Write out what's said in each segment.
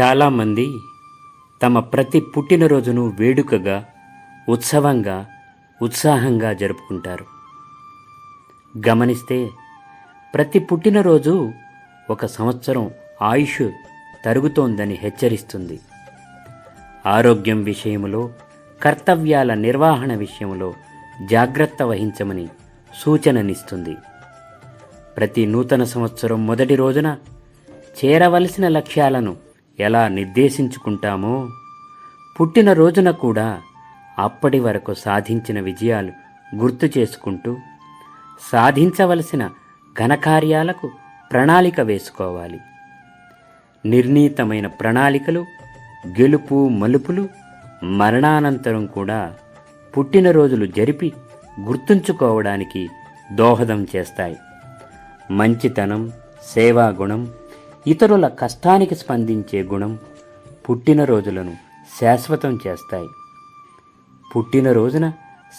చాలామంది తమ ప్రతి పుట్టినరోజును వేడుకగా ఉత్సవంగా ఉత్సాహంగా జరుపుకుంటారు. గమనిస్తే ప్రతి పుట్టినరోజు ఒక సంవత్సరం ఆయుష్ తరుగుతోందని హెచ్చరిస్తుంది. ఆరోగ్యం విషయంలో కర్తవ్యాల నిర్వహణ విషయంలో జాగ్రత్త వహించమని సూచననిస్తుంది. ప్రతి నూతన సంవత్సరం మొదటి రోజున చేరవలసిన లక్ష్యాలను ఎలా నిర్దేశించుకుంటామో పుట్టినరోజున కూడా అప్పటి వరకు సాధించిన విజయాలు గుర్తు చేసుకుంటూ సాధించవలసిన ఘనకార్యాలకు ప్రణాళిక వేసుకోవాలి. నిర్ణీతమైన ప్రణాళికలు గెలుపు మలుపులు మరణానంతరం కూడా పుట్టినరోజులు జరిపి గుర్తుంచుకోవడానికి దోహదం చేస్తాయి. మంచితనం సేవాగుణం ఇతరుల కష్టానికి స్పందించే గుణం పుట్టినరోజులను శాశ్వతం చేస్తాయి. పుట్టినరోజున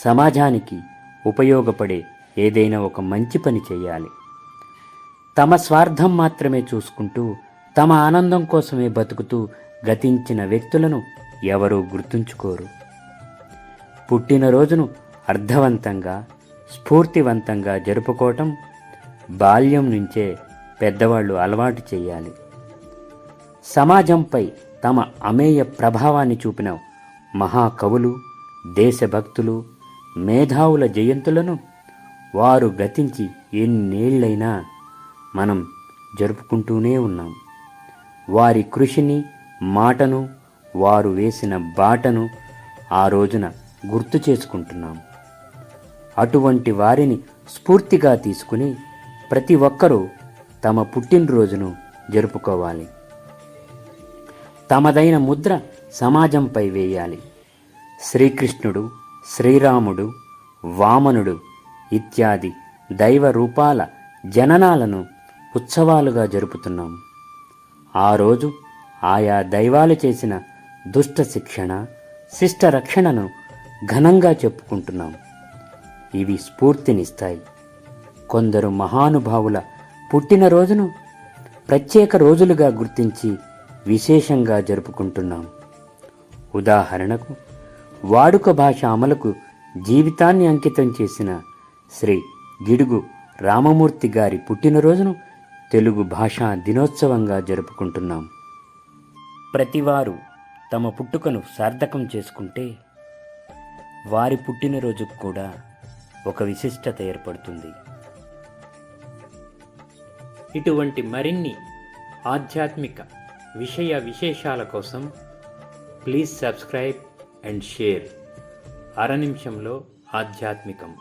సమాజానికి ఉపయోగపడే ఏదైనా ఒక మంచి పని చేయాలి. తమ స్వార్థం మాత్రమే చూసుకుంటూ తమ ఆనందం కోసమే బతుకుతూ గతించిన వ్యక్తులను ఎవరూ గుర్తుంచుకోరు. పుట్టినరోజును అర్థవంతంగా స్ఫూర్తివంతంగా జరుపుకోవటం బాల్యం నుంచే పెద్దవాళ్ళు అలవాటు చేయాలి. సమాజంపై తమ అమేయ ప్రభావాన్ని చూపిన మహాకవులు దేశభక్తులు మేధావుల జయంతులను వారు గతించి ఎన్నేళ్ళైనా మనం జరుపుకుంటూనే ఉన్నాం. వారి కృషిని మాటను వారు వేసిన బాటను ఆ రోజున గుర్తు చేసుకుంటున్నాం. అటువంటి వారిని స్ఫూర్తిగా తీసుకుని ప్రతి ఒక్కరూ తమ పుట్టినరోజును జరుపుకోవాలి. తమదైన ముద్ర సమాజంపై వేయాలి. శ్రీకృష్ణుడు శ్రీరాముడు వామనుడు ఇత్యాది దైవ రూపాల జననాలను ఉత్సవాలుగా జరుపుతున్నాం. ఆ రోజు ఆయా దైవాలు చేసిన దుష్ట శిక్షణ శిష్ట రక్షణను ఘనంగా చెప్పుకుంటున్నాం. ఇవి స్ఫూర్తినిస్తాయి. కొందరు మహానుభావుల పుట్టినరోజును ప్రత్యేక రోజులుగా గుర్తించి విశేషంగా జరుపుకుంటున్నాం. ఉదాహరణకు వాడుక భాష అమలుకు జీవితాన్ని అంకితం చేసిన శ్రీ గిడుగు రామమూర్తి గారి పుట్టినరోజును తెలుగు భాషా దినోత్సవంగా జరుపుకుంటున్నాం. ప్రతివారు తమ పుట్టుకను సార్థకం చేసుకుంటే వారి పుట్టినరోజుకు కూడా ఒక విశిష్టత ఏర్పడుతుంది. ఇటువంటి మరిన్ని ఆధ్యాత్మిక విషయ విశేషాల కోసం ప్లీజ్ సబ్స్క్రైబ్ అండ్ షేర్ అర నిమిషంలో ఆధ్యాత్మికం.